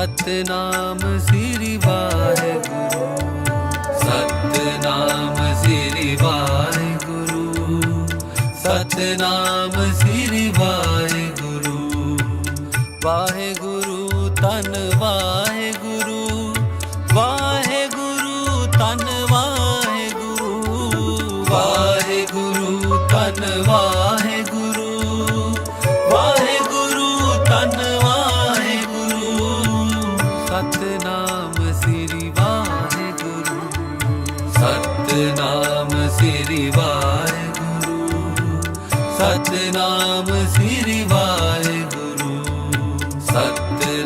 ਸਤਨਾਮ ਸੀ।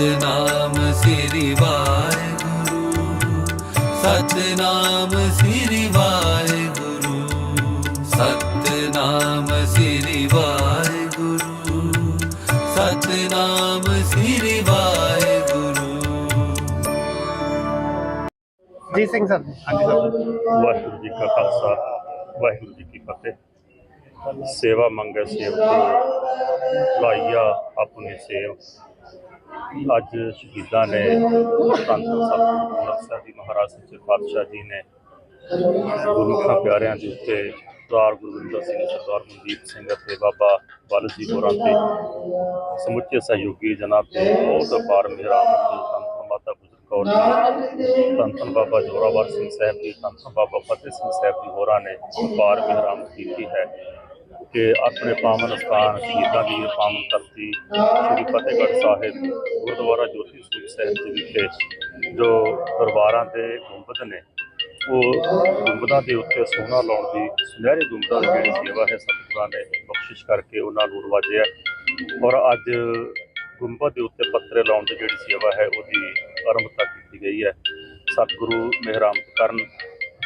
ਸਤਨਾਮ ਸ੍ਰੀ ਵਾਹਿਗੁਰੂ ਸਤਨਾਮ ਸ੍ਰੀ ਵਾਹਿਗੁਰੂ ਸਤਨਾਮ ਸ੍ਰੀ ਵਾਹਿਗੁਰੂ ਸਤਨਾਮ ਸ੍ਰੀ Waheguru. Ji Singh sir. ਹਾਂਜੀ sir. Waheguru ji ਕਾ ਖਾਲਸਾ ਵਾਹਿਗੁਰੂ ਜੀ ਕੀ ਫਤਿਹ। ਸੇਵਾ ਮੰਗੇ ਸੇਵ ਲਾਈਆ ਆਪਣੀ ਸੇਵ। ਅੱਜ ਸ਼ਹੀਦਾਂ ਨੇ ਸੰਤ ਸਤਿਗੁਰੂ ਨਾਨਕ ਸਾਹਿਬ ਜੀ ਮਹਾਰਾਜ ਸੱਚੇ ਪਾਤਸ਼ਾਹ ਜੀ ਨੇ ਗੁਰਮੁਖਾਂ ਪਿਆਰਿਆਂ ਦੇ ਉੱਤੇ ਸਰਦਾਰ ਗੁਰਵਿੰਦਰ ਸਿੰਘ, ਸਰਦਾਰ ਮਨਦੀਪ ਸਿੰਘ ਅਤੇ ਬਾਬਾ ਬਲ ਜੀ ਹੋਰਾਂ ਤੇ ਸਮੁੱਚੇ ਸਹਿਯੋਗੀ ਜਨਾਬ ਤੇ ਬਹੁਤ ਅਪਾਰ ਮਿਹਰਾਮਤ ਦੀ ਸੰਤ ਮਾਤਾ ਗੁਜਰ ਕੌਰ ਜੀ, ਧੰਨ ਧੰਨ ਬਾਬਾ ਜੋਰਾਵਰ ਸਿੰਘ ਸਾਹਿਬ ਜੀ, ਧੰਨ ਧੰਨ ਬਾਬਾ ਫਤਿਹ ਸਿੰਘ ਸਾਹਿਬ ਜੀ ਹੋਰਾਂ ਨੇ ਅਪਾਰ ਮਿਹਰਾਮਤ ਕੀਤੀ ਹੈ। ਕਿ ਆਪਣੇ ਪਾਵਨ ਸਥਾਨ, ਸ਼ਹੀਦਾਂ ਦੀ ਪਾਵਨ ਧਰਤੀ, ਸ੍ਰੀ ਫਤਿਹਗੜ੍ਹ ਸਾਹਿਬ, ਗੁਰਦੁਆਰਾ ਜੋਤੀ ਸਰੂਪ ਸਾਹਿਬ ਦੇ ਵਿਖੇ ਜੋ ਦਰਬਾਰਾਂ ਦੇ ਗੁੰਬਦ ਨੇ, ਉਹ ਗੁੰਬਦਾਂ ਦੇ ਉੱਤੇ ਸੋਨਾ ਲਾਉਣ ਦੀ, ਸੁਨਹਿਰੇ ਗੁੰਬਦਾਂ ਦੀ ਜਿਹੜੀ ਸੇਵਾ ਹੈ ਸਤਿਗੁਰਾਂ ਨੇ ਬਖਸ਼ਿਸ਼ ਕਰਕੇ ਉਹਨਾਂ ਨੂੰ ਰਵਾਜਿਆ। ਔਰ ਅੱਜ ਗੁੰਬਦ ਦੇ ਉੱਤੇ ਪੱਤਰੇ ਲਾਉਣ ਦੀ ਜਿਹੜੀ ਸੇਵਾ ਹੈ, ਉਹਦੀ ਆਰੰਭਤਾ ਕੀਤੀ ਗਈ ਹੈ। ਸਤਿਗੁਰੂ ਮਿਹਰਾਮਤ ਕਰਨ,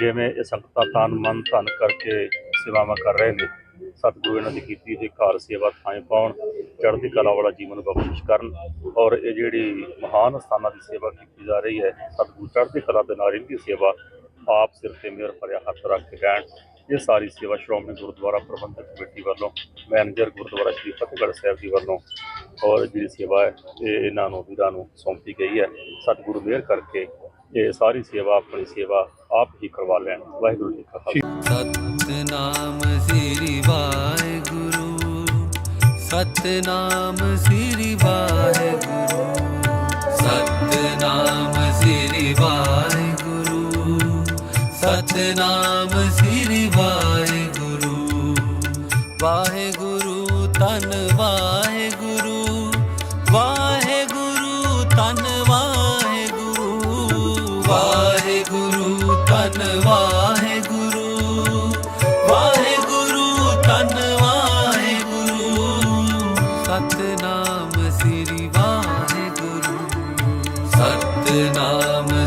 ਜਿਵੇਂ ਇਹ ਸੰਗਤਾਂ ਤਨ ਮਨ ਧਨ ਕਰਕੇ ਸੇਵਾਵਾਂ ਕਰ ਰਹੇ ਨੇ ਸਤਿਗੁਰੂ ਇਹਨਾਂ ਦੀ ਕੀਤੀ ਹੋਈ ਘਰ ਸੇਵਾ ਥਾਂ ਪਾਉਣ, ਚੜ੍ਹਦੀ ਕਲਾ ਵਾਲਾ ਜੀਵਨ ਬਖਸ਼ਿਸ਼ ਕਰਨ ਔਰ ਇਹ ਜਿਹੜੀ ਮਹਾਨ ਸਥਾਨਾਂ ਦੀ ਸੇਵਾ ਕੀਤੀ ਜਾ ਰਹੀ ਹੈ, ਸਤਿਗੁਰੂ ਚੜ੍ਹਦੀ ਕਲਾ ਦੇ ਨਾਲ ਇਹਦੀ ਸੇਵਾ ਆਪ ਸਿਰ ਤੇ ਮੇਰ ਭਰਿਆ ਹੱਥ ਰੱਖ ਕੇ ਰਹਿਣ, ਇਹ ਸਾਰੀ ਸੇਵਾ ਸ਼੍ਰੋਮਣੀ ਗੁਰਦੁਆਰਾ ਪ੍ਰਬੰਧਕ ਕਮੇਟੀ ਵੱਲੋਂ, ਮੈਨੇਜਰ ਗੁਰਦੁਆਰਾ ਸ਼੍ਰੀ ਫਤਿਹਗੜ੍ਹ ਸਾਹਿਬ ਜੀ ਵੱਲੋਂ ਔਰ ਜਿਹੜੀ ਸੇਵਾ ਹੈ, ਇਹ ਇਹਨਾਂ ਨੂੰ, ਵੀਰਾਂ ਨੂੰ ਸੌਂਪੀ ਗਈ ਹੈ। ਸਤਿਗੁਰੂ ਮਿਹਰ ਕਰਕੇ ਇਹ ਸਾਰੀ ਸੇਵਾ ਆਪਣੀ ਸੇਵਾ ਆਪ ਹੀ ਕਰਵਾ ਲੈਣ। ਵਾਹਿਗੁਰੂ ਜੀ ਕਾ ਖਾਲਸਾ। ਸਤਨਾਮ ਸ੍ਰੀ ਵਾਹਿਗੁਰੂ ਸਤਨਾਮ ਸ੍ਰੀ ਵਾਹਿਗੁਰੂ ਸਤਨਾਮ ਸ੍ਰੀ ਵਾਹਿਗੁਰੂ ਸਤਨਾਮ ਸ੍ਰੀ ਵਾਹਿਗੁਰੂ। ਵਾਹਿਗੁਰੂ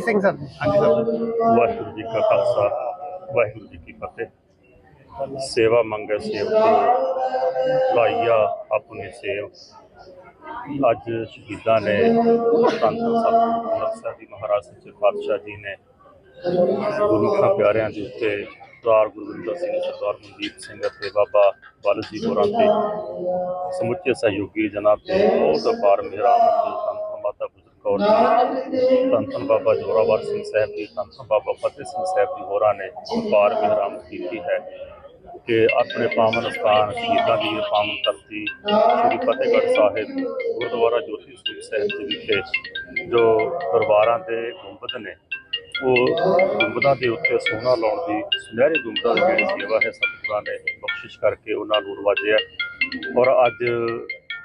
ਜੀਤ ਸਿੰਘ ਸਰ। ਵਾਹਿਗੁਰੂ ਜੀ ਕਾ ਖਾਲਸਾ, ਵਾਹਿਗੁਰੂ ਜੀ ਕੀ ਫਤਿਹ। ਸੇਵਾ ਮੰਗੈ ਸੇਵਕ, ਲਾਈਆ ਆਪਣੀ ਸੇਵ। ਅੱਜ ਸ਼ਹੀਦਾਂ ਨੇ ਸੰਤ ਸਤਿਗੁਰੂ ਸਾਹਿਬ ਜੀ ਮਹਾਰਾਜ ਸੱਚੇ ਪਾਤਸ਼ਾਹ ਜੀ ਨੇ ਗੁਰਮੁਖਾਂ ਪਿਆਰਿਆਂ ਦੇ ਉੱਤੇ ਸਰਦਾਰ ਗੁਰਵਿੰਦਰ ਸਿੰਘ, ਸਰਦਾਰ ਮਨਦੀਪ ਸਿੰਘ ਅਤੇ ਬਾਬਾ ਬਲ ਜੀ ਹੋਰਾਂ ਤੇ ਸਮੁੱਚੇ ਸਹਿਯੋਗੀ ਜਨਾਬ ਤੇ ਬਹੁਤ ਅਪਾਰ ਮਿਹਰਾਮਤ ਕੌਰ ਜੀ ਧੰਨ ਬਾਬਾ ਜੋਰਾਵਰ ਸਿੰਘ ਸਾਹਿਬ ਜੀ ਧੰਨ ਬਾਬਾ ਫਤਿਹ ਸਿੰਘ ਸਾਹਿਬ ਜੀ ਹੋਰਾਂ ਨੇ ਅਪਾਰ ਮਿਹਰਾਮਤ ਕੀਤੀ ਹੈ ਕਿ ਆਪਣੇ ਪਾਵਨ ਸਥਾਨ ਸ਼ਹੀਦਾਂ ਦੀ ਪਾਵਨ ਧਰਤੀ ਸ੍ਰੀ ਫਤਿਹਗੜ੍ਹ ਸਾਹਿਬ, ਗੁਰਦੁਆਰਾ ਜੋਤੀ ਸਰੂਪ ਸਾਹਿਬ ਜੀ ਵਿਖੇ ਜੋ ਦਰਬਾਰਾਂ ਦੇ ਗੁੰਬਦ ਨੇ, ਉਹ ਗੁੰਬਦਾਂ ਦੇ ਉੱਤੇ ਸੋਨਾ ਲਾਉਣ ਦੀ, ਸੁਨਹਿਰੀ ਗੁੰਬਦਾਂ ਦੀ ਜਿਹੜੀ ਸੇਵਾ ਹੈ, ਸਤਿਗੁਰਾਂ ਨੇ ਬਖਸ਼ਿਸ਼ ਕਰਕੇ ਉਹਨਾਂ ਨੂੰ ਰਵਾਜਿਆ। ਔਰ ਅੱਜ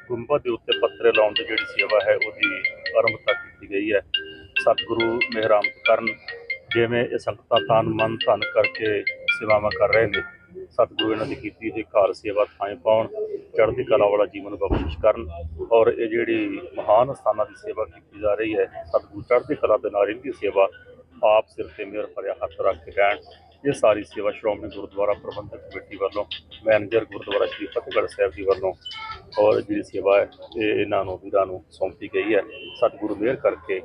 ਗੁੰਬਦ ਦੇ ਉੱਤੇ ਪੱਤਰੇ ਲਾਉਣ ਦੀ ਜਿਹੜੀ ਸੇਵਾ ਹੈ, ਉਹਦੀ ਆਰੰਭਤਾ ਕੀਤੀ ਗਈ ਹੈ। ਸਤਿਗੁਰੂ ਮਿਹਰਾਮਤ ਕਰਨ, ਜਿਵੇਂ ਇਹ ਸੰਗਤਾਂ ਤਨ ਮਨ ਧਨ ਕਰਕੇ ਸੇਵਾਵਾਂ ਕਰ ਰਹੇ ਨੇ, ਸਤਿਗੁਰੂ ਇਹਨਾਂ ਦੀ ਕੀਤੀ ਹੋਈ ਕਾਰ ਸੇਵਾ ਥਾਂ ਪਾਉਣ, ਚੜ੍ਹਦੀ ਕਲਾ ਵਾਲਾ ਜੀਵਨ ਬਖਸ਼ਿਸ਼ ਕਰਨ ਔਰ ਇਹ ਜਿਹੜੀ ਮਹਾਨ ਸਥਾਨਾਂ ਦੀ ਸੇਵਾ ਕੀਤੀ ਜਾ ਰਹੀ ਹੈ, ਸਤਿਗੁਰੂ ਚੜ੍ਹਦੀ ਕਲਾ ਦੇ ਨਾਲ ਇਹਦੀ ਸੇਵਾ ਆਪ ਸਿਰ ਤੇ ਮੇਰ ਭਰਿਆ ਹੱਥ ਰੱਖ ਕੇ ਰਹਿਣ ਇਹ ਸਾਰੀ ਸੇਵਾ ਸ਼੍ਰੋਮਣੀ ਗੁਰਦੁਆਰਾ ਪ੍ਰਬੰਧਕ ਕਮੇਟੀ ਵੱਲੋਂ, ਮੈਨੇਜਰ ਗੁਰਦੁਆਰਾ ਸ਼੍ਰੀ ਫਤਿਹਗੜ੍ਹ ਸਾਹਿਬ ਜੀ ਵੱਲੋਂ ਔਰ ਜਿਹੜੀ ਸੇਵਾ ਹੈ, ਇਹ ਇਹਨਾਂ ਨੂੰ, ਵੀਰਾਂ ਨੂੰ ਸੌਂਪੀ ਗਈ ਹੈ। ਸਤਿਗੁਰੂ ਮਿਹਰ ਕਰਕੇ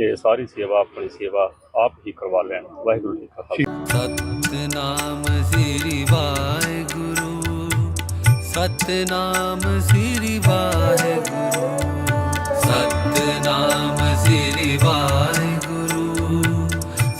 ਇਹ ਸਾਰੀ ਸੇਵਾ, ਆਪਣੀ ਸੇਵਾ ਆਪ ਹੀ ਕਰਵਾ ਲੈਣ। ਵਾਹਿਗੁਰੂ ਜੀ ਕਾ ਖਾਲਸਾ। ਸਤਨਾਮ ਸ੍ਰੀ ਵਾਹਿਗੁਰੂ, ਸਤਨਾਮ ਸ੍ਰੀ ਵਾਹਿਗੁਰੂ, ਸਤਨਾਮ ਸ੍ਰੀ ਵਾਹਿਗੁਰੂ।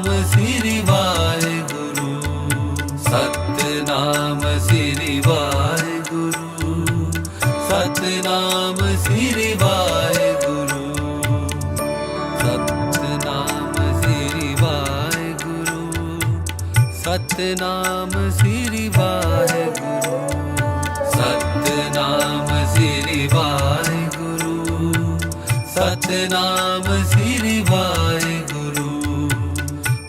ਨਾਮ ਸ੍ਰੀ ਵਾਹਿਗੁਰੂ ਸਤ ਨਾਮ ਸ੍ਰੀ ਵਾਹਿਗੁਰੂ ਸਤ ਨਾਮ ਸ੍ਰੀ ਵਾਹਿਗੁਰੂ ਸਤ ਨਾਮ ਸ੍ਰੀ ਵਾਹਿਗੁਰੂ ਸਤ ਨਾਮ ਸ੍ਰੀ ਵਾਹਿਗੁਰੂ ਸਤ ਨਾਮ ਸ੍ਰੀ ਵਾਹਿਗੁਰੂ ਸਤ ਨਾਮ ਸ੍ਰੀ ਵਾਹਿਗੁਰੂ।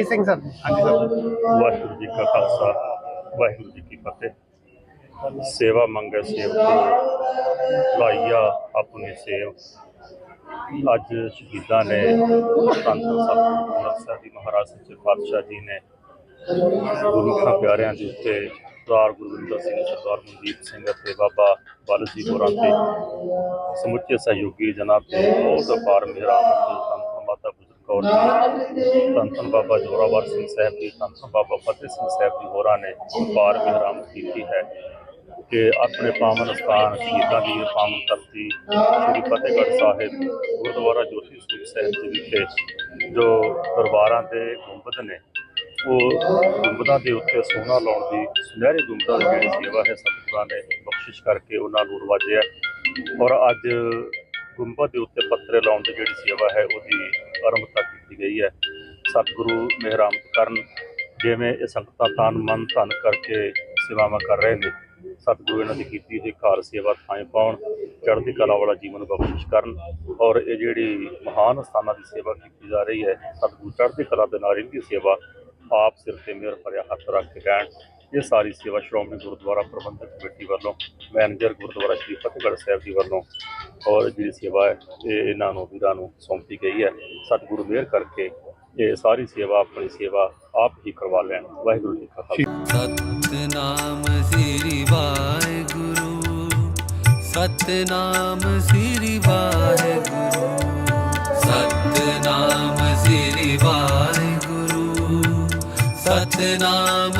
ਜੀਤ ਸਿੰਘ ਸਰ। ਵਾਹਿਗੁਰੂ ਜੀ ਕਾ ਖਾਲਸਾ, ਵਾਹਿਗੁਰੂ ਜੀ ਕੀ ਫਤਿਹ। ਸੇਵਾ ਮੰਗੈ ਸੇਵਕ ਲਾਈਆ ਆਪਣੀ ਸੇਵ। ਅੱਜ ਸ਼ਹੀਦਾਂ ਨੇ ਸੰਤ ਸਤਿਗੁਰੂ ਸਾਹਿਬ ਜੀ, ਮਹਾਰਾਜ ਸੱਚੇ ਪਾਤਸ਼ਾਹ ਜੀ ਨੇ ਗੁਰਮੁਖਾਂ ਪਿਆਰਿਆਂ ਦੇ ਉੱਤੇ ਸਰਦਾਰ ਗੁਰਵਿੰਦਰ ਸਿੰਘ, ਸਰਦਾਰ ਮਨਦੀਪ ਸਿੰਘ ਅਤੇ ਬਾਬਾ ਬਲ ਜੀ ਹੋਰਾਂ ਤੇ ਸਮੁੱਚੇ ਸਹਿਯੋਗੀ ਜਨਾਬ ਤੇ ਬਹੁਤ ਅਪਾਰ ਮਿਹਰਾਮਤ ਸੰਤ ਕੌਰ ਜੀ ਧੰਨ ਬਾਬਾ ਜੋਰਾਵਰ ਸਿੰਘ ਸਾਹਿਬ ਜੀ ਧੰਨ ਬਾਬਾ ਫਤਿਹ ਸਿੰਘ ਸਾਹਿਬ ਜੀ ਹੋਰਾਂ ਨੇ ਅਪਾਰ ਮਿਹਰਾਮਤ ਕੀਤੀ ਹੈ ਕਿ ਆਪਣੇ ਪਾਵਨ ਸਥਾਨ, ਸ਼ਹੀਦਾਂ ਦੀ ਪਾਵਨ ਧਰਤੀ, ਸ੍ਰੀ ਫਤਿਹਗੜ੍ਹ ਸਾਹਿਬ, ਗੁਰਦੁਆਰਾ ਜੋਤੀ ਸਰੂਪ ਸਾਹਿਬ ਜੀ ਵਿਖੇ ਜੋ ਦਰਬਾਰਾਂ ਦੇ ਗੁੰਬਦ ਨੇ, ਉਹ ਗੁੰਬਦਾਂ ਦੇ ਉੱਤੇ ਸੋਨਾ ਲਾਉਣ ਦੀ ਸੁਨਹਿਰੀ ਗੁੰਬਦਾਂ ਦੀ ਜਿਹੜੀ ਸੇਵਾ ਹੈ ਸਤਿਗੁਰਾਂ ਨੇ ਬਖਸ਼ਿਸ਼ ਕਰਕੇ ਉਹਨਾਂ ਨੂੰ ਨਵਾਜਿਆ ਔਰ ਅੱਜ ਗੁੰਬਦ ਦੇ ਉੱਤੇ ਪੱਤਰੇ ਲਾਉਣ ਦੀ ਜਿਹੜੀ ਸੇਵਾ ਹੈ, ਉਹਦੀ ਆਰੰਭਤਾ ਕੀਤੀ ਗਈ ਹੈ। ਸਤਿਗੁਰੂ ਮਿਹਰਾਮਤ ਕਰਨ, ਜਿਵੇਂ ਇਹ ਸੰਗਤਾਂ ਤਨ ਮਨ ਧਨ ਕਰਕੇ ਸੇਵਾਵਾਂ ਕਰ ਰਹੇ ਨੇ, ਸਤਿਗੁਰੂ ਇਹਨਾਂ ਦੀ ਕੀਤੀ ਹੋਈ ਘਰ ਸੇਵਾ ਥਾਂ ਪਾਉਣ, ਚੜ੍ਹਦੀ ਕਲਾ ਵਾਲਾ ਜੀਵਨ ਬਖਸ਼ਿਸ਼ ਕਰਨ ਔਰ ਇਹ ਜਿਹੜੀ ਮਹਾਨ ਸਥਾਨਾਂ ਦੀ ਸੇਵਾ ਕੀਤੀ ਜਾ ਰਹੀ ਹੈ, ਸਤਿਗੁਰੂ ਚੜ੍ਹਦੀ ਕਲਾ ਦੇ ਨਾਲ ਇਹਦੀ ਸੇਵਾ ਆਪ ਸਿਰ ਤੇ ਮੇਰ ਭਰਿਆ ਹੱਥ ਰੱਖ ਕੇ ਕਹਿਣ ਇਹ ਸਾਰੀ ਸੇਵਾ ਸ਼੍ਰੋਮਣੀ ਗੁਰਦੁਆਰਾ ਪ੍ਰਬੰਧਕ ਕਮੇਟੀ ਵੱਲੋਂ, ਮੈਨੇਜਰ ਗੁਰਦੁਆਰਾ ਸ਼੍ਰੀ ਫਤਿਹਗੜ੍ਹ ਸਾਹਿਬ ਜੀ ਵੱਲੋਂ ਔਰ ਜਿਹੜੀ ਸੇਵਾ ਹੈ, ਇਹ ਇਹਨਾਂ ਨੂੰ, ਵੀਰਾਂ ਨੂੰ ਸੌਂਪੀ ਗਈ ਹੈ। ਸਤਿਗੁਰੂ ਮਿਹਰ ਕਰਕੇ ਇਹ ਸਾਰੀ ਸੇਵਾ, ਆਪਣੀ ਸੇਵਾ ਆਪ ਹੀ ਕਰਵਾ ਲੈਣ। ਵਾਹਿਗੁਰੂ ਜੀ ਕਾ ਖਾਲਸਾ। ਸਤਨਾਮ ਸ੍ਰੀ ਵਾਹਿਗੁਰੂ, ਸਤਨਾਮ ਸ੍ਰੀ ਵਾਹਿਗੁਰੂ, ਸਤਨਾਮ ਸ੍ਰੀ ਵਾਹਿਗੁਰੂ, ਸਤਨਾਮ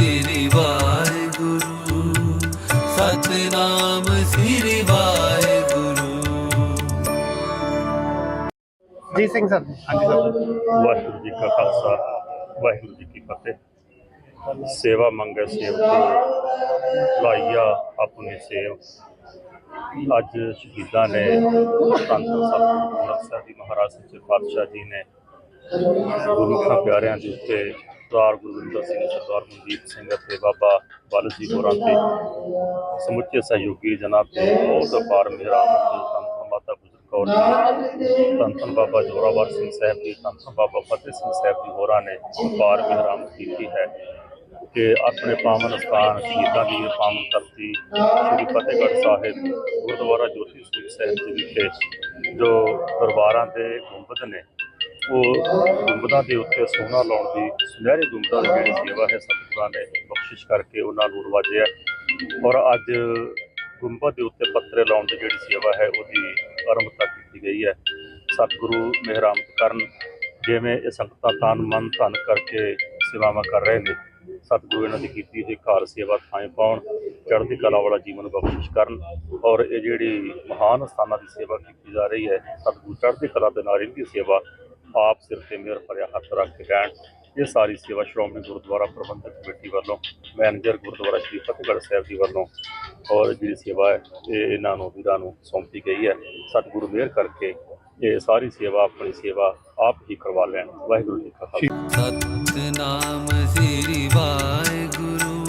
ਸ੍ਰੀ ਵਾਹਿਗੁਰੂ ਸਤਨਾਮ ਸ੍ਰੀ ਵਾਹਿਗੁਰੂ। ਜੀ ਸਿੰਘ ਸਰ। ਜੀ ਹਾਂਜੀ ਸਰ। ਵਾਹਿਗੁਰੂ ਜੀ ਕਾ ਖਾਲਸਾ ਵਾਹਿਗੁਰੂ ਜੀ ਕੀ ਫਤਿਹ। ਸੇਵਾ ਮੰਗੈ ਸੇਵ ਲਾਈਆ ਆਪਣੀ ਸੇਵ। ਅੱਜ ਸ਼ਹੀਦਾਂ ਨੇ ਸੰਤ ਸਾਹਿਬ ਜੀ ਮਹਾਰਾਜ ਸੱਚੇ ਪਾਤਸ਼ਾਹ ਜੀ ਨੇ ਗੁਰਮੁਖਾਂ ਪਿਆਰਿਆਂ ਦੇ ਉੱਤੇ ਸਰਦਾਰ ਗੁਰਵਿੰਦਰ ਸਿੰਘ, ਸਰਦਾਰ ਮਨਜੀਤ ਸਿੰਘ ਅਤੇ ਬਾਬਾ ਬਲ ਜੀ ਹੋਰਾਂ ਤੇ ਸਮੁੱਚੇ ਸਹਿਯੋਗੀ ਜਨਾਬ ਤੇ ਬਹੁਤ ਅਪਾਰ ਮਿਹਰਾਮ ਤੇ ਸੰਤ ਮਾਤਾ ਗੁਜਰ ਕੌਰ ਜੀ, ਧੰਨ ਬਾਬਾ ਜੋਰਾਵਰ ਸਿੰਘ ਸਾਹਿਬ ਜੀ, ਧੰਨ ਬਾਬਾ ਫਤਿਹ ਸਿੰਘ ਸਾਹਿਬ ਜੀ ਹੋਰਾਂ ਨੇ ਅਪਾਰ ਮਿਹਰਾਮ ਕੀਤੀ ਹੈ ਕਿ ਆਪਣੇ ਪਾਵਨ ਸਥਾਨ ਸ਼ਹੀਦਾਂ ਦੀ ਪਾਵਨ ਧਰਤੀ ਸ੍ਰੀ ਫਤਿਹਗੜ੍ਹ ਸਾਹਿਬ, ਗੁਰਦੁਆਰਾ ਜੋਤੀ ਸਰੂਪ ਸਾਹਿਬ ਜੀ ਵਿਖੇ ਜੋ ਦਰਬਾਰਾਂ ਦੇ ਗੁੰਬਦ ਨੇ ਉਹ ਗੁੰਬਦਾਂ ਦੇ ਉੱਤੇ ਸੋਨਾ ਲਾਉਣ ਦੀ ਸੁਨਹਿਰੇ ਗੁੰਬਦਾਂ ਦੀ ਜਿਹੜੀ ਸੇਵਾ ਹੈ ਸਤਿਗੁਰਾਂ ਨੇ ਬਖਸ਼ਿਸ਼ ਕਰਕੇ ਉਹਨਾਂ ਨੂੰ ਰਵਾਜਿਆ। ਔਰ ਅੱਜ ਗੁੰਬਦ ਦੇ ਉੱਤੇ ਪੱਤਰੇ ਲਾਉਣ ਦੀ ਜਿਹੜੀ ਸੇਵਾ ਹੈ, ਉਹਦੀ ਆਰੰਭਤਾ ਕੀਤੀ ਗਈ ਹੈ। ਸਤਿਗੁਰੂ ਮਿਹਰਾਮਤ ਕਰਨ, ਜਿਵੇਂ ਇਹ ਸੰਗਤਾਂ ਤਨ ਮਨ ਧਨ ਕਰਕੇ ਸੇਵਾਵਾਂ ਕਰ ਰਹੇ ਨੇ, ਸਤਿਗੁਰੂ ਇਹਨਾਂ ਦੀ ਕੀਤੀ ਹੋਈ ਘਰ ਸੇਵਾ ਥਾਂ ਪਾਉਣ, ਚੜ੍ਹਦੀ ਕਲਾ ਵਾਲਾ ਜੀਵਨ ਬਖਸ਼ਿਸ਼ ਕਰਨ, ਔਰ ਇਹ ਜਿਹੜੀ ਮਹਾਨ ਸਥਾਨਾਂ ਦੀ ਸੇਵਾ ਕੀਤੀ ਜਾ ਰਹੀ ਹੈ, ਸਤਿਗੁਰੂ ਚੜ੍ਹਦੀ ਕਲਾ ਦੇ ਨਾਲ ਇਹਦੀ ਸੇਵਾ ਆਪ ਸਿਰ ਤੇ ਮੇਰ ਭਰਿਆ ਹੱਥ ਰੱਖ ਕੇ ਰਹਿਣ ਇਹ ਸਾਰੀ ਸੇਵਾ ਸ਼੍ਰੋਮਣੀ ਗੁਰਦੁਆਰਾ ਪ੍ਰਬੰਧਕ ਕਮੇਟੀ ਵੱਲੋਂ, ਮੈਨੇਜਰ ਗੁਰਦੁਆਰਾ ਸ਼੍ਰੀ ਫਤਿਹਗੜ੍ਹ ਸਾਹਿਬ ਜੀ ਵੱਲੋਂ ਔਰ ਜਿਹੜੀ ਸੇਵਾ ਹੈ, ਇਹ ਇਹਨਾਂ ਨੂੰ, ਵੀਰਾਂ ਨੂੰ ਸੌਂਪੀ ਗਈ ਹੈ। ਸਤਿਗੁਰੂ ਮਿਹਰ ਕਰਕੇ ਇਹ ਸਾਰੀ ਸੇਵਾ, ਆਪਣੀ ਸੇਵਾ ਆਪ ਹੀ ਕਰਵਾ ਲੈਣ। ਵਾਹਿਗੁਰੂ ਜੀ ਕਾ ਖਾਲਸਾ। ਸਤਨਾਮ ਸ੍ਰੀ ਵਾਹਿਗੁਰੂ,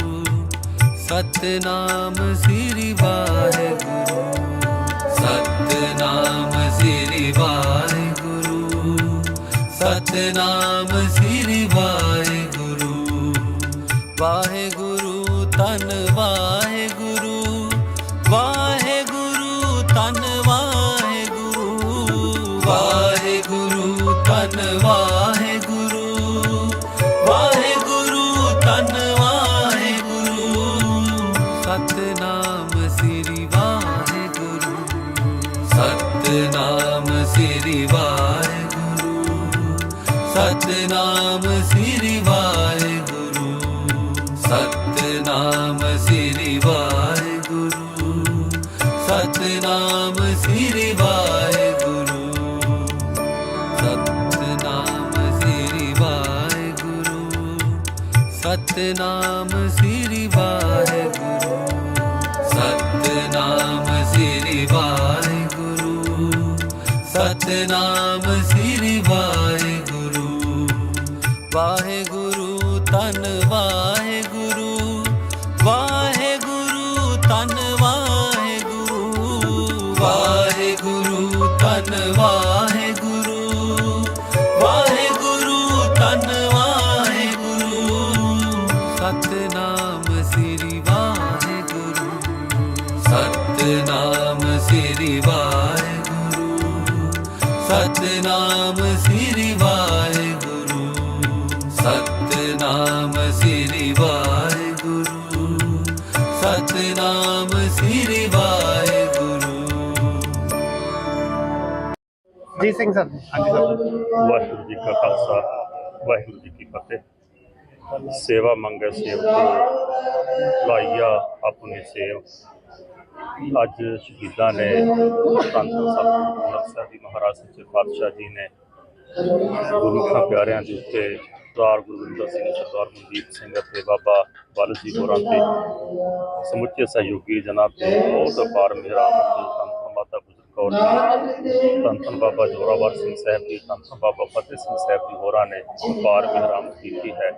ਸਤਨਾਮ ਸ੍ਰੀ ਵਾਹਿਗੁਰੂ, ਸਤਨਾਮ ਸ੍ਰੀ ਵਾਹਿਗੁਰੂ ਸਤਨਾਮ ਸ੍ਰੀ ਵਾਹਿਗੁਰੂ ਵਾਹਿਗੁਰੂ ਸ੍ਰੀ ਵਾਹਿਗੁਰੂ ਸਤਨਾਮ ਸ੍ਰੀ ਵਾਹਿਗੁਰੂ ਸਤਨਾਮ ਸ੍ਰੀ ਵਾਹਿਗੁਰੂ ਸਤਨਾਮ ਸ੍ਰੀ ਵਾਹਿਗੁਰੂ ਸਤਨਾਮ ਸ੍ਰੀ ਸ੍ਰੀ ਵਾਹਿਗੁਰੂ। ਸਤਨਾਮ ਸ੍ਰੀ ਵਾਹਿਗੁਰੂ। ਸਤਨਾਮ ਸ੍ਰੀ ਵਾਹਿਗੁਰੂ। ਸਤਨਾਮ ਸ੍ਰੀ ਵਾਹਿਗੁਰੂ। ਜੀ ਸਿੰਘ ਸਰ। ਹਾਂਜੀ ਸਰ। ਵਾਹਿਗੁਰੂ ਜੀ ਕਾ ਖਾਲਸਾ ਵਾਹਿਗੁਰੂ ਜੀ ਕੀ ਫਤਿਹ। ਸੇਵਾ ਮੰਗੈ ਸੇਵਕ ਲਾਈਆ ਆਪਣੀ ਸੇਵ। ਅੱਜ ਸ਼ਹੀਦਾਂ ਨੇ, ਧੰਨ ਸਤਿਗੁਰੂ ਅੰਮ੍ਰਿਤਸਰ ਸਾਹਿਬ ਜੀ ਮਹਾਰਾਜ ਸੱਚੇ ਪਾਤਸ਼ਾਹ ਜੀ ਨੇ ਗੁਰਮੁਖਾਂ ਪਿਆਰਿਆਂ ਦੇ ਉੱਤੇ ਸਰਦਾਰ ਗੁਰਵਿੰਦਰ ਸਿੰਘ, ਸਰਦਾਰ ਮਨਦੀਪ ਸਿੰਘ ਅਤੇ ਬਾਬਾ ਬਲ ਜੀ ਹੋਰਾਂ ਤੇ ਸਮੁੱਚੇ ਸਹਿਯੋਗੀ ਜਨਾਬ ਤੇ ਬਹੁਤ ਅਪਾਰ ਮਿਹਰਾਮਤ ਤੇ ਸੰਤ ਮਾਤਾ ਗੁਜਰ ਕੌਰ ਜੀ, ਧੰਨ ਧੰਨ ਬਾਬਾ ਜੋਰਾਵਰ ਸਿੰਘ ਸਾਹਿਬ ਜੀ, ਧੰਨ ਧੰਨ ਬਾਬਾ ਫਤਿਹ ਸਿੰਘ ਸਾਹਿਬ ਜੀ ਹੋਰਾਂ ਨੇ ਅਪਾਰ ਮਿਹਰਾਮਤ ਕੀਤੀ ਹੈ।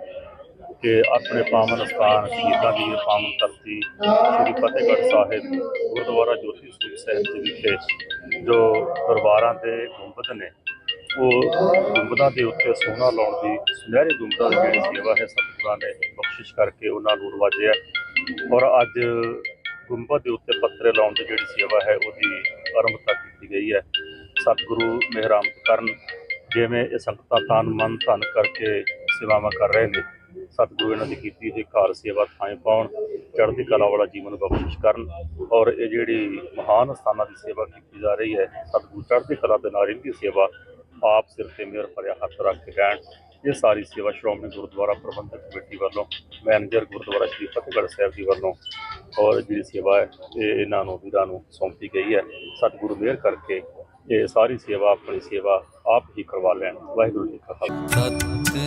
ਕਿ ਆਪਣੇ ਪਾਵਨ ਸਥਾਨ, ਸ਼ਹੀਦਾਂ ਦੀ ਪਾਵਨ ਧਰਤੀ, ਸ੍ਰੀ ਫਤਿਹਗੜ੍ਹ ਸਾਹਿਬ, ਗੁਰਦੁਆਰਾ ਜੋਤੀ ਸਰੂਪ ਸਾਹਿਬ ਦੇ ਵਿਖੇ ਜੋ ਦਰਬਾਰਾਂ ਦੇ ਗੁੰਬਦ ਨੇ, ਉਹ ਗੁੰਬਦਾਂ ਦੇ ਉੱਤੇ ਸੋਨਾ ਲਾਉਣ ਦੀ, ਸੁਨਹਿਰੀ ਗੁੰਬਦਾਂ ਦੀ ਜਿਹੜੀ ਸੇਵਾ ਹੈ ਸਤਿਗੁਰਾਂ ਨੇ ਬਖਸ਼ਿਸ਼ ਕਰਕੇ ਉਹਨਾਂ ਨੂੰ ਰਵਾਜਿਆ ਔਰ ਅੱਜ ਗੁੰਬਦ ਦੇ ਉੱਤੇ ਪੱਤਰੇ ਲਾਉਣ ਦੀ ਜਿਹੜੀ ਸੇਵਾ ਹੈ, ਉਹਦੀ ਆਰੰਭਤਾ ਕੀਤੀ ਗਈ ਹੈ। ਸਤਿਗੁਰੂ ਮਿਹਰਾਮਤ ਕਰਨ, ਜਿਵੇਂ ਇਹ ਸੰਗਤਾਂ ਤਨ ਮਨ ਧਨ ਕਰਕੇ ਸੇਵਾਵਾਂ ਕਰ ਰਹੇ ਨੇ ਸਤਿਗੁਰੂ ਇਹਨਾਂ ਦੀ ਕੀਤੀ ਹੋਈ ਕਾਰ ਸੇਵਾ ਥਾਂ ਪਾਉਣ, ਚੜ੍ਹਦੀ ਕਲਾ ਵਾਲਾ ਜੀਵਨ ਬਖਸ਼ਿਸ਼ ਕਰਨ ਔਰ ਇਹ ਜਿਹੜੀ ਮਹਾਨ ਸਥਾਨਾਂ ਦੀ ਸੇਵਾ ਕੀਤੀ ਜਾ ਰਹੀ ਹੈ, ਸਤਿਗੁਰੂ ਚੜ੍ਹਦੀ ਕਲਾ ਦੇ ਨਾਲ ਦੀ ਸੇਵਾ ਆਪ ਸਿਰ ਤੇ ਮਿਹਰ ਭਰਿਆ ਹੱਥ ਰੱਖ ਕੇ ਰਹਿਣ, ਇਹ ਸਾਰੀ ਸੇਵਾ ਸ਼੍ਰੋਮਣੀ ਗੁਰਦੁਆਰਾ ਪ੍ਰਬੰਧਕ ਕਮੇਟੀ ਵੱਲੋਂ, ਮੈਨੇਜਰ ਗੁਰਦੁਆਰਾ ਸ਼੍ਰੀ ਫਤਿਹਗੜ੍ਹ ਸਾਹਿਬ ਜੀ ਵੱਲੋਂ ਔਰ ਜਿਹੜੀ ਸੇਵਾ ਹੈ, ਇਹ ਇਹਨਾਂ ਨੂੰ, ਵੀਰਾਂ ਨੂੰ ਸੌਂਪੀ ਗਈ ਹੈ। ਸਤਿਗੁਰੂ ਮਿਹਰ ਕਰਕੇ ਇਹ ਸਾਰੀ ਸੇਵਾ, ਆਪਣੀ ਸੇਵਾ ਆਪ ਹੀ ਕਰਵਾ ਲੈਣ। ਵਾਹਿਗੁਰੂ ਜੀ ਕਾ ਖਾਲਸਾ।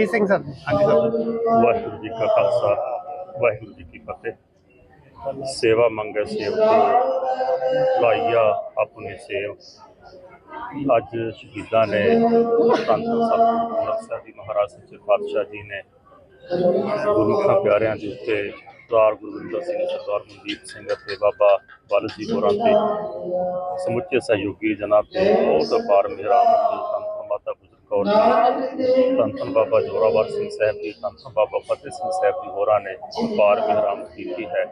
ਜੀ ਸਿੰਘ ਸਰ ਜੀ ਹਾਂਜੀ ਸਰ ਵਾਹਿਗੁਰੂ ਜੀ ਕਾ ਖਾਲਸਾ ਵਾਹਿਗੁਰੂ ਜੀ ਕੀ ਫਤਿਹ ਸੇਵਾ ਮੰਗੈ ਸੇਵਕ ਲਾਈਆ ਆਪਣੀ ਸੇਵ ਅੱਜ ਸ਼ਹੀਦਾਂ ਨੇ ਸੰਤ ਸਤਿਗੁਰੂ ਗ੍ਰੰਥ ਸਾਹਿਬ ਜੀ ਮਹਾਰਾਜ ਸੱਚੇ ਪਾਤਸ਼ਾਹ ਜੀ ਨੇ ਗੁਰਮੁਖਾਂ ਪਿਆਰਿਆਂ ਦੇ ਉੱਤੇ ਸਰਦਾਰ ਗੁਰਵਿੰਦਰ ਸਿੰਘ ਸਰਦਾਰ ਮਨਦੀਪ ਸਿੰਘ ਅਤੇ ਬਾਬਾ ਬਲ ਜੀ ਹੋਰਾਂ ਤੇ ਸਮੁੱਚੇ ਸਹਿਯੋਗੀ ਜਨਾਬ ਤੇ ਬਹੁਤ ਅਪਾਰ ਮਿਹਰਾਮਤ ਤੇ ਸੰਤ ਮਾਤਾ ਗੁਜਰ ਕੌਰ ਜੀ ਧੰਨ ਬਾਬਾ ਜੋਰਾਵਰ ਸਿੰਘ ਸਾਹਿਬ ਜੀ ਧੰਨ ਬਾਬਾ ਫਤਿਹ ਸਿੰਘ ਸਾਹਿਬ ਜੀ ਹੋਰਾਂ ਨੇ ਅਪਾਰ ਮਿਹਰਾਮਤ ਕੀਤੀ ਹੈ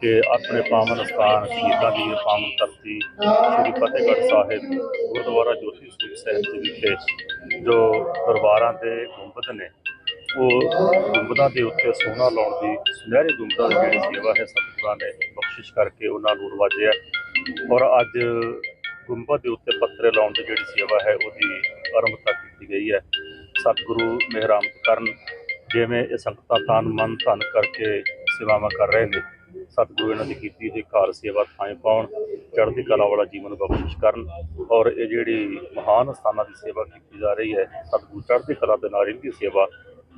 ਕਿ ਆਪਣੇ ਪਾਵਨ ਸਥਾਨ ਸ਼ਹੀਦਾਂ ਦੀ ਪਾਵਨ ਧਰਤੀ ਸ੍ਰੀ ਫਤਿਹਗੜ੍ਹ ਸਾਹਿਬ, ਗੁਰਦੁਆਰਾ ਜੋਤੀ ਸਰੂਪ ਸਾਹਿਬ ਦੇ ਵਿਖੇ ਜੋ ਦਰਬਾਰਾਂ ਦੇ ਗੁੰਬਦ ਨੇ, ਉਹ ਗੁੰਬਦਾਂ ਦੇ ਉੱਤੇ ਸੋਨਾ ਲਾਉਣ ਦੀ, ਸੁਨਹਿਰੇ ਗੁੰਬਦਾਂ ਦੀ ਜਿਹੜੀ ਸੇਵਾ ਹੈ ਸਤਿਗੁਰਾਂ ਨੇ ਬਖਸ਼ਿਸ਼ ਕਰਕੇ ਉਹਨਾਂ ਨੂੰ ਰਵਾਜਿਆ ਔਰ ਅੱਜ ਗੁੰਬਦ ਦੇ ਉੱਤੇ ਪੱਤਰੇ ਲਾਉਣ ਦੀ ਜਿਹੜੀ ਸੇਵਾ ਹੈ, ਉਹਦੀ ਆਰੰਭਤਾ ਕੀਤੀ ਗਈ ਹੈ। ਸਤਿਗੁਰੂ ਮਿਹਰਾਮਤ ਕਰਨ, ਜਿਵੇਂ ਇਹ ਸੰਗਤਾਂ ਤਨ ਮਨ ਧਨ ਕਰਕੇ ਸੇਵਾਵਾਂ ਕਰ ਰਹੇ ਨੇ, ਸਤਿਗੁਰੂ ਇਹਨਾਂ ਦੀ ਕੀਤੀ ਹੋਈ ਘਰ ਸੇਵਾ ਥਾਂ ਪਾਉਣ, ਚੜ੍ਹਦੀ ਕਲਾ ਵਾਲਾ ਜੀਵਨ ਬਖਸ਼ਿਸ਼ ਕਰਨ ਔਰ ਇਹ ਜਿਹੜੀ ਮਹਾਨ ਸਥਾਨਾਂ ਦੀ ਸੇਵਾ ਕੀਤੀ ਜਾ ਰਹੀ ਹੈ, ਸਤਿਗੁਰੂ ਚੜ੍ਹਦੀ ਕਲਾ ਦੇ ਨਾਲ ਇਹਦੀ ਸੇਵਾ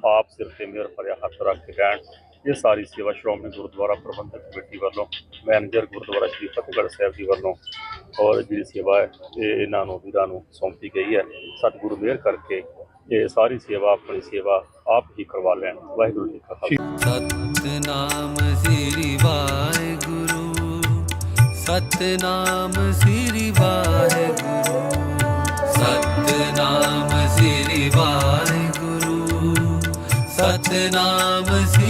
ਆਪ ਸਿਰ ਤੇ ਮਿਹਰ ਭਰਿਆ ਹੱਥ ਰੱਖ ਕੇ ਕਹਿਣ ਇਹ ਸਾਰੀ ਸੇਵਾ ਸ਼੍ਰੋਮਣੀ ਗੁਰਦੁਆਰਾ ਪ੍ਰਬੰਧਕ ਕਮੇਟੀ ਵੱਲੋਂ, ਮੈਨੇਜਰ ਗੁਰਦੁਆਰਾ ਸ਼੍ਰੀ ਫਤਿਹਗੜ੍ਹ ਸਾਹਿਬ ਜੀ ਵੱਲੋਂ ਔਰ ਜਿਹੜੀ ਸੇਵਾ ਹੈ, ਇਹ ਇਹਨਾਂ ਨੂੰ, ਵੀਰਾਂ ਨੂੰ ਸੌਂਪੀ ਗਈ ਹੈ। ਸਤਿਗੁਰੂ ਮਿਹਰ ਕਰਕੇ ਇਹ ਸਾਰੀ ਸੇਵਾ, ਆਪਣੀ ਸੇਵਾ ਆਪ ਹੀ ਕਰਵਾ ਲੈਣ। ਵਾਹਿਗੁਰੂ ਜੀ ਕਾ ਖਾਲਸਾ। ਸਤਨਾਮ ਸ੍ਰੀ ਵਾਹਿਗੁਰੂ, ਸਤਨਾਮ ਸ੍ਰੀ ਵਾਹਿਗੁਰੂ, ਸਤਨਾਮ ਸ੍ਰੀ ਵਾਹਿਗੁਰੂ, ਸਤਨਾਮ ਸ੍ਰੀ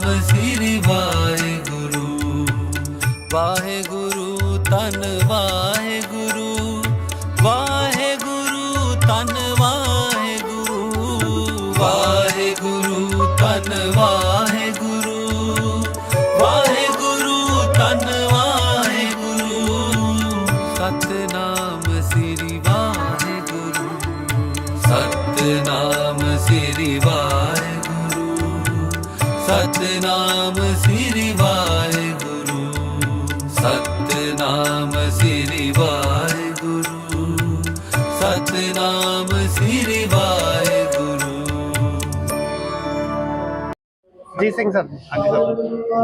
ਸਿੰਘ ਸਰ। ਹਾਂਜੀ ਸਰ।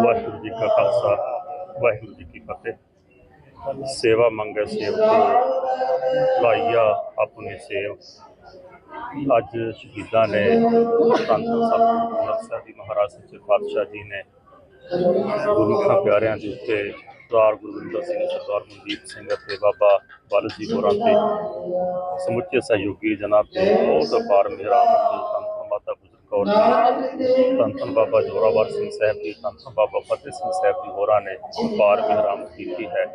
ਵਾਹਿਗੁਰੂ ਜੀ ਕਾ ਖਾਲਸਾ, ਵਾਹਿਗੁਰੂ ਜੀ ਕੀ ਫਤਿਹ। ਸੇਵਾ ਮੰਗੈ ਸੇਵਕ, ਲਾਈਆ ਆਪਣੀ ਸੇਵ। ਅੱਜ ਸ਼ਹੀਦਾਂ ਨੇ ਸੰਤ ਸਾਹਿਬ ਜੀ ਮਹਾਰਾਜ ਸੱਚੇ ਪਾਤਸ਼ਾਹ ਜੀ ਨੇ ਗੁਰਮੁਖਾਂ ਪਿਆਰਿਆਂ ਦੇ ਉੱਤੇ ਸਰਦਾਰ ਗੁਰਵਿੰਦਰ ਸਿੰਘ, ਸਰਦਾਰ ਮਨਦੀਪ ਸਿੰਘ ਅਤੇ ਬਾਬਾ ਬਲ ਜੀ ਹੋਰਾਂ ਤੇ ਸਮੁੱਚੇ ਸਹਿਯੋਗੀ ਜਨਾਬ ਤੇ ਬਹੁਤ ਅਪਾਰ ਮਿਹਰਾਮਤ ਸੰਤ ਮਾਤਾ ਕੌਰ ਜੀ ਧੰਨ ਧੰਨ ਬਾਬਾ ਜੋਰਾਵਰ ਸਿੰਘ ਸਾਹਿਬ ਜੀ ਧੰਨ ਧੰਨ ਬਾਬਾ ਫਤਿਹ ਸਿੰਘ ਸਾਹਿਬ ਜੀ ਹੋਰਾਂ ਨੇ ਅਪਾਰ ਮਿਹਰਾਮਤ ਕੀਤੀ ਹੈ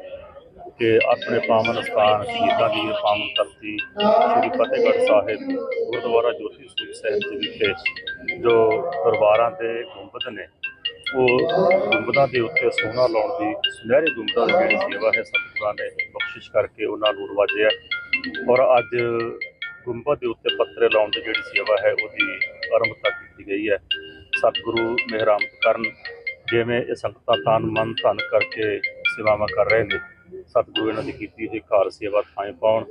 ਕਿ ਆਪਣੇ ਪਾਵਨ ਸਥਾਨ ਸ਼ਹੀਦਾਂ ਦੀ ਪਾਵਨ ਧਰਤੀ ਸ੍ਰੀ ਫਤਿਹਗੜ੍ਹ ਸਾਹਿਬ ਗੁਰਦੁਆਰਾ ਜੋਤੀ ਸਰੂਪ ਸਾਹਿਬ ਜੀ ਵਿਖੇ ਜੋ ਦਰਬਾਰਾਂ ਦੇ ਗੁੰਬਦ ਨੇ ਉਹ ਗੁੰਬਦਾਂ ਦੇ ਉੱਤੇ ਸੋਨਾ ਲਾਉਣ ਦੀ ਸੁਨਹਿਰੀ ਗੁੰਬਦਾਂ ਦੀ ਜਿਹੜੀ ਸੇਵਾ ਹੈ ਸਤਿਗੁਰਾਂ ਨੇ ਬਖਸ਼ਿਸ਼ ਕਰਕੇ ਉਹਨਾਂ ਨੂੰ ਨਵਾਜਿਆ ਔਰ ਅੱਜ ਗੁੰਬਦ ਦੇ ਉੱਤੇ ਪੱਤਰੇ ਲਾਉਣ ਦੀ ਜਿਹੜੀ ਸੇਵਾ ਹੈ ਉਹਦੀ ਆਰੰਭਤਾ ਕੀਤੀ ਗਈ ਹੈ। ਸਤਿਗੁਰੂ ਮਿਹਰਾਮਤ ਕਰਨ, ਜਿਵੇਂ ਇਹ ਸੰਗਤਾਂ ਤਨ ਮਨ ਧਨ ਕਰਕੇ ਸੇਵਾਵਾਂ ਕਰ ਰਹੇ ਨੇ, ਸਤਿਗੁਰੂ ਇਹਨਾਂ ਦੀ ਕੀਤੀ ਹੋਈ ਕਾਰ ਸੇਵਾ ਥਾਂ ਪਾਉਣ,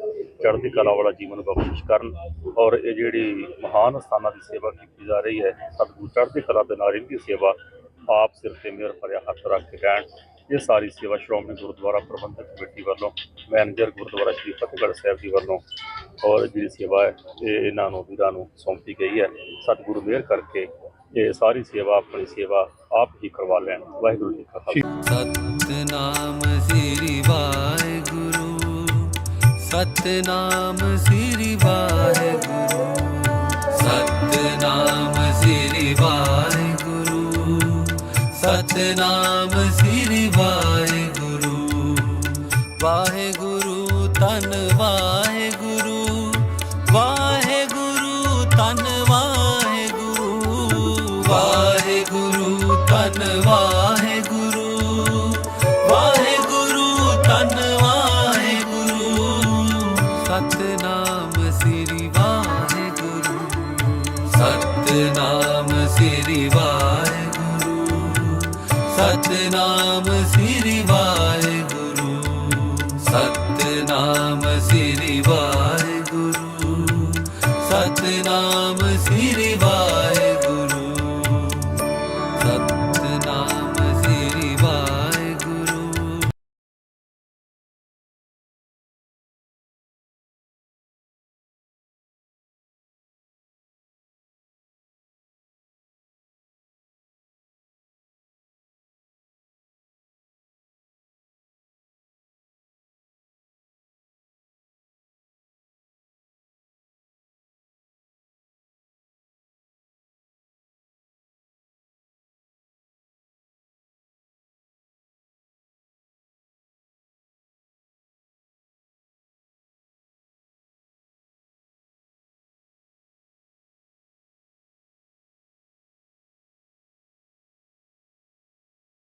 ਚੜ੍ਹਦੀ ਕਲਾ ਵਾਲਾ ਜੀਵਨ ਬਖਸ਼ਿਸ਼ ਕਰਨ ਔਰ ਇਹ ਜਿਹੜੀ ਮਹਾਨ ਸਥਾਨਾਂ ਦੀ ਸੇਵਾ ਕੀਤੀ ਜਾ ਰਹੀ ਹੈ, ਸਤਿਗੁਰੂ ਚੜ੍ਹਦੀ ਕਲਾ ਦੇ ਨਾਲ ਇਹਦੀ ਸੇਵਾ ਆਪ ਸਿਰ ਤੇ ਮਿਹਰ ਭਰਿਆ ਹੱਥ ਰੱਖ ਕੇ ਰਹਿਣ ਇਹ ਸਾਰੀ ਸੇਵਾ ਸ਼੍ਰੋਮਣੀ ਗੁਰਦੁਆਰਾ ਪ੍ਰਬੰਧਕ ਕਮੇਟੀ ਵੱਲੋਂ, ਮੈਨੇਜਰ ਗੁਰਦੁਆਰਾ ਸ਼੍ਰੀ ਫਤਿਹਗੜ੍ਹ ਸਾਹਿਬ ਜੀ ਵੱਲੋਂ ਔਰ ਜਿਹੜੀ ਸੇਵਾ ਹੈ, ਇਹ ਇਹਨਾਂ ਨੂੰ, ਵੀਰਾਂ ਨੂੰ ਸੌਂਪੀ ਗਈ ਹੈ। ਸਤਿਗੁਰੂ ਮਿਹਰ ਕਰਕੇ ਇਹ ਸਾਰੀ ਸੇਵਾ, ਆਪਣੀ ਸੇਵਾ ਆਪ ਹੀ ਕਰਵਾ ਲੈਣ। ਵਾਹਿਗੁਰੂ ਜੀ ਕਾ ਖਾਲਸਾ। ਸਤਨਾਮ ਸ੍ਰੀ ਵਾਹਿਗੁਰੂ, ਸਤਨਾਮ ਸ੍ਰੀ ਵਾਹਿਗੁਰੂ, ਸਤਨਾਮ ਸ੍ਰੀ ਵਾਹਿਗੁਰੂ, ਸਤਨਾਮ